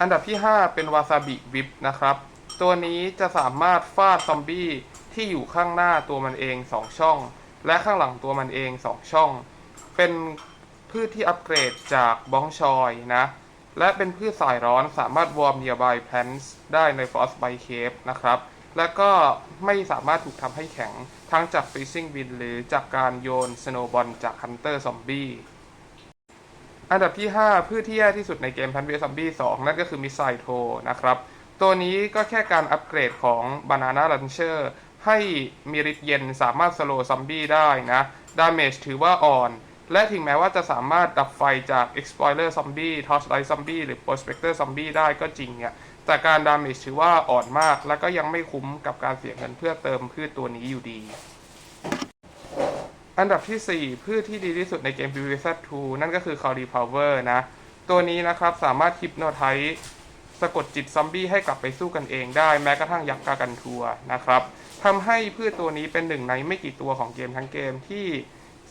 อันดับที่ 5 เป็นวาซาบิวิปนะครับ ตัวนี้จะสามารถฟาดซอมบี้ที่อยู่ข้างหน้าตัวมันเอง 2 ช่อง และข้างหลังตัวมันเอง 2 ช่อง เป็นพืชที่อัปเกรดจากบ้องชอยนะ และเป็นพืชสายร้อนสามารถวอร์มเนียบายแพนส์ได้ในฟอสไบเคฟนะครับ และก็ไม่สามารถถูกทำให้แข็งทั้งจากฟ e ซิ่งบินหรือจากการโยนสโนบอลจากฮันเตอร์ซอมบี้ อันดับที่ 5 พืชที่แย่ที่สุดในเกม p พนเวซอมบี้2 นั่นก็คือมิสไซโทนะครับ ตัวนี้ก็แค่การอัปเกรดของ Banana Launcher ให้มีฤทธิ์เย็นสามารถสโลซอมบี้ได้นะ ดาเมจถือว่าอ่อน และถึงแม้ว่าจะสามารถดับไฟจาก Explorer Zombie Torchlight Zombie หรือ Prospector Zombie ได้ก็จริงเนี่ยแต่การดาเมจถือว่าอ่อนมาก และก็ยังไม่คุ้มกับการเสียเงินเพื่อเติมพืชตัวนี้อยู่ดี อันดับที่ 4 พืชที่ดีที่สุดในเกม PvZ 2นั่นก็คือ c a l i Power นะ ตัวนี้นะครับสามารถฮิปโนไทสะกดจิตซอมบี้ให้กลับไปสู้กันเองได้แม้กระทั่งยักษ์กากันทัวนะครับทำให้พืชตัวนี้เป็นหนึ่งในไม่กี่ตัวของเกมทั้งเกมที่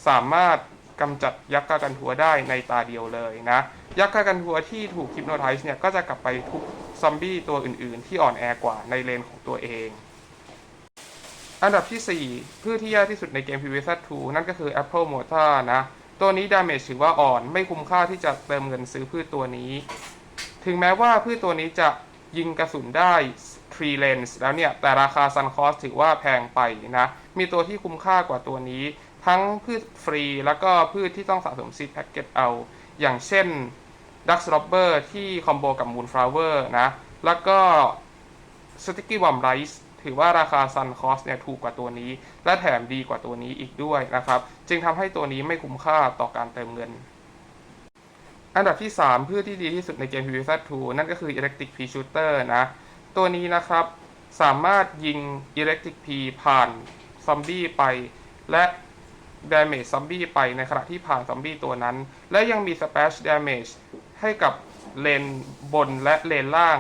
สามารถกำจัดยักษ์กากันทัวได้ในตาเดียวเลยนะ ยักษ์กากันทัวที่ถูกฮิปโนไทส์เนี่ยก็จะกลับไปทุบซอมบี้ตัวอื่นๆ ที่อ่อนแอกว่าในเลนของตัวเอง อันดับที่ 4 พืชที่ยากที่สุดในเกม PvZ 2นั่นก็คือ Apple Mortar นะ ตัวนี้ดาเมจถือว่าอ่อน ไม่คุ้มค่าที่จะเติมเงินซื้อพืชตัวนี้ ถึงแม้ว่าพืชตัวนี้จะยิงกระสุนได้3 lens แล้วเนี่ย แต่ราคา Sun Cost ถือว่าแพงไปนะ มีตัวที่คุ้มค่ากว่าตัวนี้ ทั้งพืชฟรีแล้วก็พืชที่ต้องสะสมซีดแพ็กเกจเอา อย่างเช่น Duck Slobber ที่คอมโบกับ Moonflower นะ แล้วก็ Sticky Worm Rice ถือว่าราคา Sun Cost เนี่ยถูกกว่าตัวนี้ และแถมดีกว่าตัวนี้อีกด้วยนะครับ จึงทำให้ตัวนี้ไม่คุ้มค่าต่อการเติมเงิน อันดับที่ 3 เพื่อที่ดีที่สุดในเกม PvZ 2นั่นก็คือ Electric P Shooter นะ ตัวนี้นะครับสามารถยิง Electric P ผ่านซอมบี้ไป และ Damage ซอมบี้ไปในขณะที่ผ่านซอมบี้ตัวนั้น และยังมี Splash Damage ให้กับเลนบนและเลนล่าง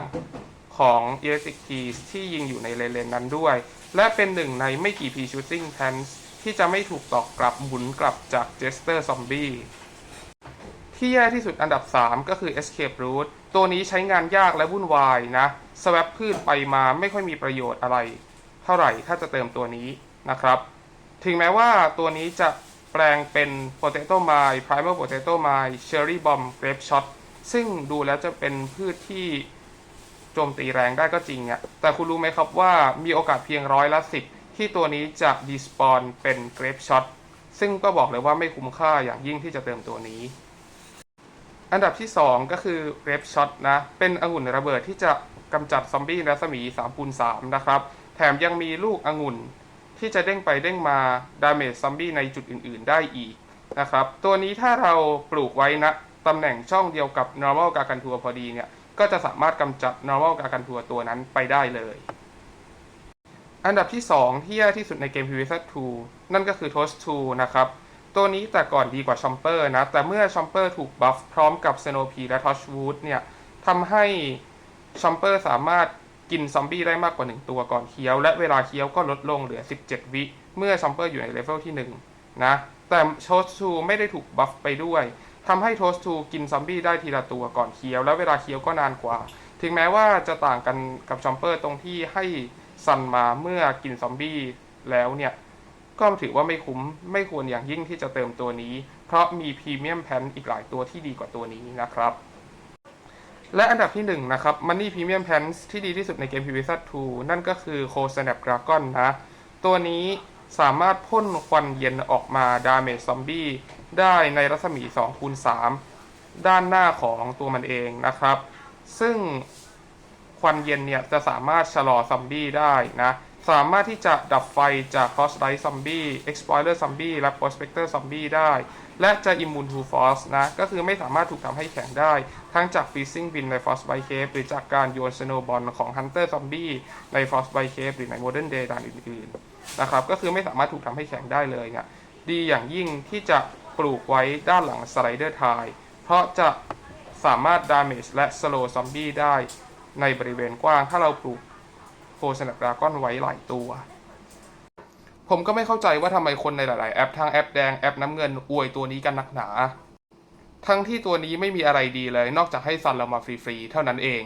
ของ Electric Keys ที่ยิงอยู่ในเลนนั้นด้วย และเป็นหนึ่งในไม่กี่ P Shooting Pants ที่จะไม่ถูกตอกกลับหมุนกลับจาก Jester Zombie ที่แย่ที่สุดอันดับ 3 ก็คือ Escape Route ตัวนี้ใช้งานยากและวุ่นวายนะ สว a p พืชไปมาไม่ค่อยมีประโยชน์อะไร เท่าไหร่ถ้าจะเติมตัวนี้นะครับ ถึงแม้ว่าตัวนี้จะแปลงเป็น Potato Mine Primal Potato Mine Cherry Bomb Grape Shot ซึ่งดูแล้วจะเป็นพืชที่ โจมตีแรงได้ก็จริงอะแต่คุณรู้ไหมครับว่ามีโอกาสเพียงร้อยละสิบที่ตัวนี้จะดีสปอนเป็นเกรฟช็อตซึ่งก็บอกเลยว่าไม่คุ้มค่าอย่างยิ่งที่จะเติมตัวนี้ อันดับที่ 2 ก็คือเกรฟช็อตนะ เป็นองุ่นระเบิดที่จะกำจัดซอมบี้รัศมี3คูณ3นะครับ แถมยังมีลูกองุ่นที่จะเด้งไปเด้งมาดาเมจซอมบี้ในจุดอื่น ๆ ได้อีกนะครับ ตัวนี้ถ้าเราปลูกไว้นะตำแหน่งช่องเดียวกับ normal กากันทัวพอดีเนี่ย ก็จะสามารถกำจัด normal กากันทัวตัวนั้นไปได้เลย อันดับที่ 2 ที่แย่ที่สุดในเกม PvZ 2นั่นก็คือ Toast 2 นะครับ ตัวนี้แต่ก่อนดีกว่า Chomper นะ แต่เมื่อ Chomper ถูกบัฟพร้อมกับ Snow p และ Torchwood เนี่ยทำให้ Chomper สามารถกินซอมบี้ได้มากกว่า 1 ตัวก่อนเคี้ยว และเวลาเคี้ยวก็ลดลงเหลือ 17 วิเมื่อ Chomper อยู่ในเลเวลที่ 1 นะ แต่ Toast 2ไม่ได้ถูกบัฟไปด้วย ทำให้โทสทูกินซอมบี้ได้ทีละตัวก่อนเคี้ยว แล้วเวลาเคี้ยวก็นานกว่า ถึงแม้ว่าจะต่างกันกับชอมเปอร์ตรงที่ให้ซันมาเมื่อกินซอมบี้แล้วเนี่ยก็ถือว่าไม่คุ้มไม่ควรอย่างยิ่งที่จะเติมตัวนี้ เพราะมีพรีเมียมแพนอีกหลายตัวที่ดีกว่าตัวนี้นะครับ และอันดับที่1นะครับ Money Premium Pants ที่ดีที่สุดในเกม PvZ 2นั่นก็คือ Cold Snapdragon นะ ตัวนี้สามารถพ่นควันเย็นออกมาดาเมจซอมบี้ ได้ในรัศมี2คูณ3ด้านหน้าของตัวมันเองนะครับ ซึ่งควันเย็นเนี่ยจะสามารถชะลอซอมบี้ได้นะ สามารถที่จะดับไฟจาก Frostbite Zombie Explorer Zombie และ Prospector Zombie ได้ และจะ Immune to Frost นะ ก็คือไม่สามารถถูกทำให้แข็งได้ ทั้งจาก Freezing Bin ใน Frostbite Cave หรือจากการโยน Snowball ของ Hunter Zombie ใน Frostbite Cave หรือใน Modern Day ด่านอื่นๆนะครับ ก็คือไม่สามารถถูกทำให้แข็งได้เลยเนี่ยดีอย่างยิ่งที่จะ ปลูกไว้ด้านหลังสไลเดอร์ทาย เพราะจะสามารถดาเมจและสโลซอมบี้ได้ในบริเวณกว้าง ถ้าเราปลูกโคสนับดราก้อนไว้หลายตัว ผมก็ไม่เข้าใจว่าทำไมคนในหลาย ๆ แอปทางแอปแดงแอปน้ำเงินอวยตัวนี้กันนักหนา ทั้งที่ตัวนี้ไม่มีอะไรดีเลย นอกจากให้ซันเรามาฟรี ๆ เท่านั้นเอง